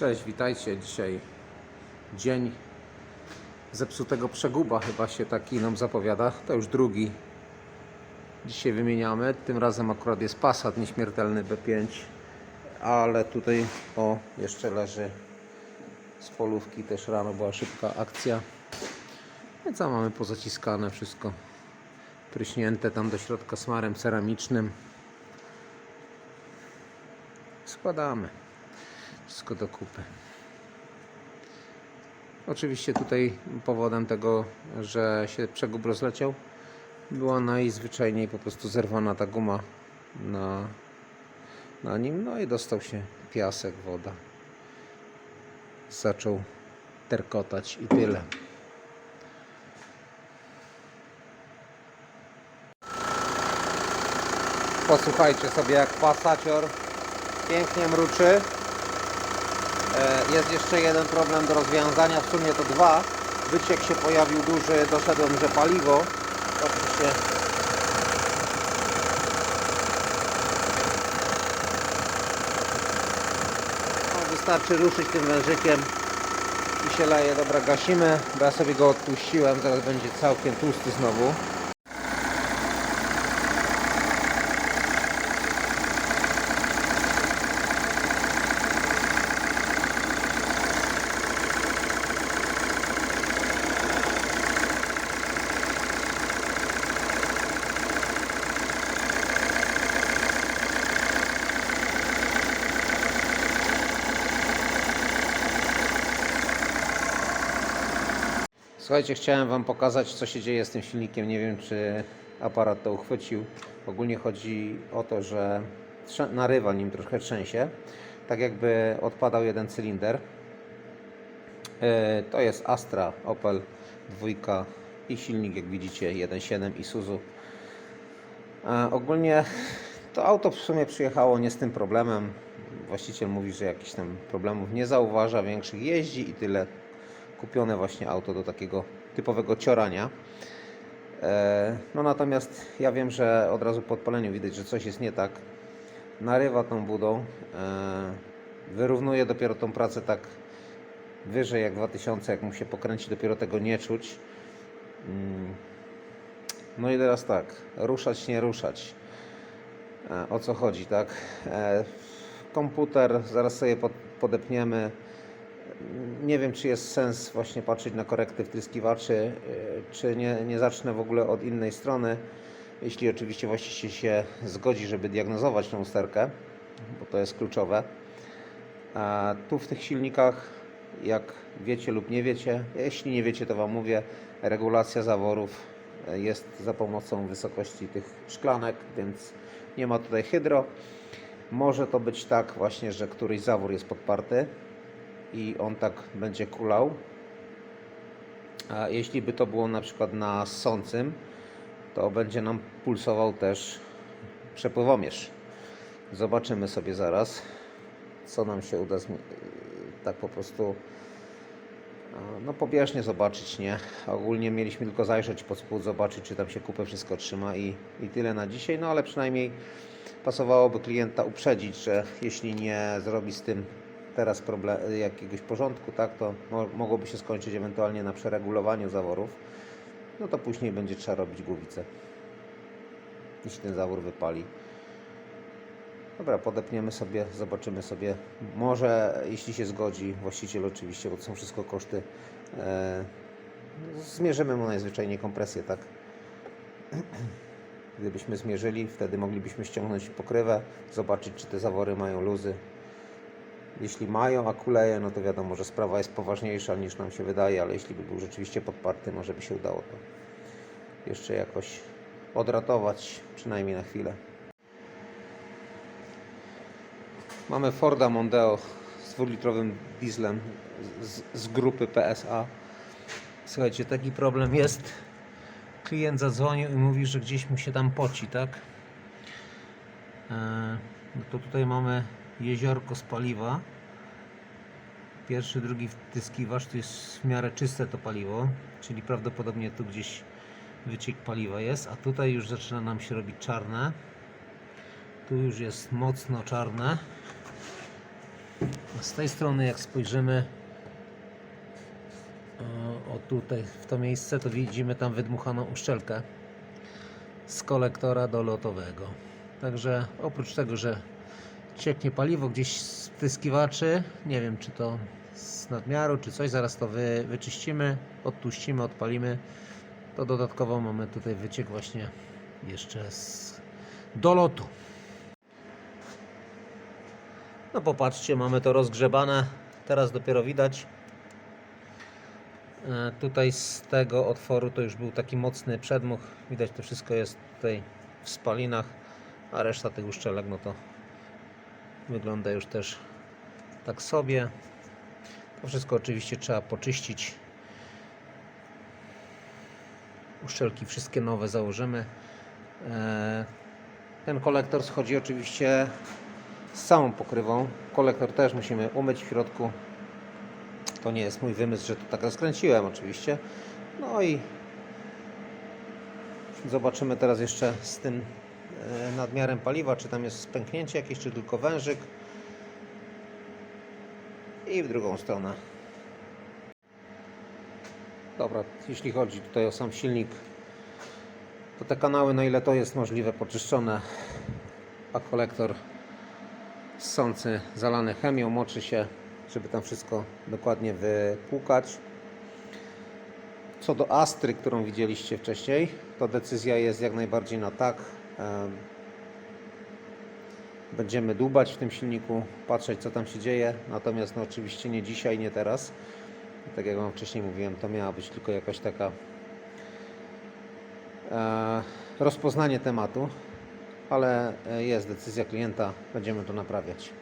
Cześć, witajcie. Dzisiaj dzień zepsutego przeguba, chyba się taki nam zapowiada. To już drugi. Dzisiaj wymieniamy. Tym razem akurat jest Passat nieśmiertelny B5, ale tutaj o jeszcze leży z polówki. Też rano była szybka akcja. Więc co mamy pozaciskane wszystko pryśnięte tam do środka smarem ceramicznym. Składamy wszystko do kupy. Oczywiście tutaj powodem tego, że się przegub rozleciał, była najzwyczajniej po prostu zerwana ta guma na, na nim, no i dostał się piasek, woda. Zaczął terkotać i tyle. Posłuchajcie sobie jak pasacior pięknie mruczy. E, Jest jeszcze jeden problem do rozwiązania, w sumie to dwa. Wyciek się pojawił duży, doszedłem, że paliwo. Oczywiście no, wystarczy ruszyć tym wężykiem i się leje. Dobra, gasimy, bo ja sobie go odpuściłem, zaraz będzie całkiem tłusty znowu. Słuchajcie, chciałem Wam pokazać, co się dzieje z tym silnikiem. Nie wiem, czy aparat to uchwycił. Ogólnie chodzi o to, że narywa nim trochę trzęsie. Tak jakby odpadał jeden cylinder. E, To jest Astra Opel 2 i silnik, jak widzicie, 1.7 Isuzu. E, Ogólnie to auto w sumie przyjechało nie z tym problemem. Właściciel mówi, że jakichś tam problemów nie zauważa, większych jeździ i tyle. Kupione właśnie auto do takiego typowego ciorania. E, No natomiast ja wiem, że od razu po odpaleniu widać, że coś jest nie tak. Narywa tą budą. e, Wyrównuje dopiero tą pracę tak wyżej jak 2000, jak mu się pokręci, dopiero tego nie czuć. Mm. No i teraz tak, ruszać, nie ruszać. E, O co chodzi, tak? Komputer, zaraz sobie pod- podepniemy. Nie wiem, czy jest sens właśnie patrzeć na korekty wtryskiwaczy, e, czy nie, nie zacznę w ogóle od innej strony. Jeśli oczywiście właściciel się zgodzi, żeby diagnozować tą usterkę, bo to jest kluczowe. A tu w tych silnikach, jak wiecie lub nie wiecie, jeśli nie wiecie, to Wam mówię, regulacja zaworów e, jest za pomocą wysokości tych szklanek, więc nie ma tutaj hydro. Może to być tak właśnie, że któryś zawór jest podparty i on tak będzie kulał. A jeśli by to było na przykład na ssącym, to będzie nam pulsował też przepływomierz. Zobaczymy sobie zaraz, co nam się uda tak po prostu no pobieżnie zobaczyć, nie? Ogólnie mieliśmy tylko zajrzeć pod spód, zobaczyć, czy tam się kupę wszystko trzyma i, i tyle na dzisiaj, no ale przynajmniej pasowałoby klienta uprzedzić, że jeśli nie zrobi z tym teraz problem, jakiegoś porządku, tak, to mo mogłoby się skończyć ewentualnie na przeregulowaniu zaworów, no to później będzie trzeba robić głowicę, jeśli ten zawór wypali. Dobra, podepniemy sobie, zobaczymy sobie. Może, jeśli się zgodzi, właściciel oczywiście, bo to są wszystko koszty, e, zmierzymy mu najzwyczajniej kompresję, tak? Gdybyśmy zmierzyli, wtedy moglibyśmy ściągnąć pokrywę, zobaczyć, czy te zawory mają luzy. Jeśli mają, a kuleje, no to wiadomo, że sprawa jest poważniejsza niż nam się wydaje, ale jeśli by był rzeczywiście podparty, może by się udało to jeszcze jakoś odratować, przynajmniej na chwilę. Mamy Forda Mondeo z dwulitrowym dieslem z, z grupy PSA. Słuchajcie, taki problem jest. Klient zadzwonił i mówi, że gdzieś mu się tam poci, tak? E, No to tutaj mamy jeziorko z paliwa. Pierwszy, drugi wtyskiwacz to jest w miarę czyste to paliwo, czyli prawdopodobnie tu gdzieś wyciek paliwa jest, a tutaj już zaczyna nam się robić czarne. Tu już jest mocno czarne. Z tej strony jak spojrzymy o tutaj w to miejsce, to widzimy tam wydmuchaną uszczelkę z kolektora dolotowego. Także oprócz tego, że cieknie paliwo gdzieś z wtyskiwaczy, nie wiem czy to z nadmiaru czy coś, zaraz to wy, wyczyścimy, odtłuścimy, odpalimy, to dodatkowo mamy tutaj wyciek właśnie jeszcze z dolotu. No popatrzcie, mamy to rozgrzebane. Teraz dopiero widać. E, Tutaj z tego otworu to już był taki mocny przedmuch. Widać to wszystko jest tutaj w spalinach, a reszta tych uszczelek no to wygląda już też tak sobie. To wszystko oczywiście trzeba poczyścić. Uszczelki wszystkie nowe założymy. E, Ten kolektor schodzi oczywiście z całą pokrywą. Kolektor też musimy umyć w środku. To nie jest mój wymysł, że to tak rozkręciłem oczywiście. No i zobaczymy teraz jeszcze z tym nadmiarem paliwa, czy tam jest spęknięcie jakieś, czy tylko wężyk. I w drugą stronę. Dobra, jeśli chodzi tutaj o sam silnik, to te kanały, na ile to jest możliwe, poczyszczone, a kolektor ssący zalany chemią, moczy się, żeby tam wszystko dokładnie wypłukać. Co do Astry, którą widzieliście wcześniej, to decyzja jest jak najbardziej na tak. Em, Będziemy dłubać w tym silniku, patrzeć co tam się dzieje, natomiast no, oczywiście nie dzisiaj, nie teraz. Tak jak Wam wcześniej mówiłem, to miała być tylko jakaś taka e, rozpoznanie tematu, ale e, jest decyzja klienta, będziemy to naprawiać.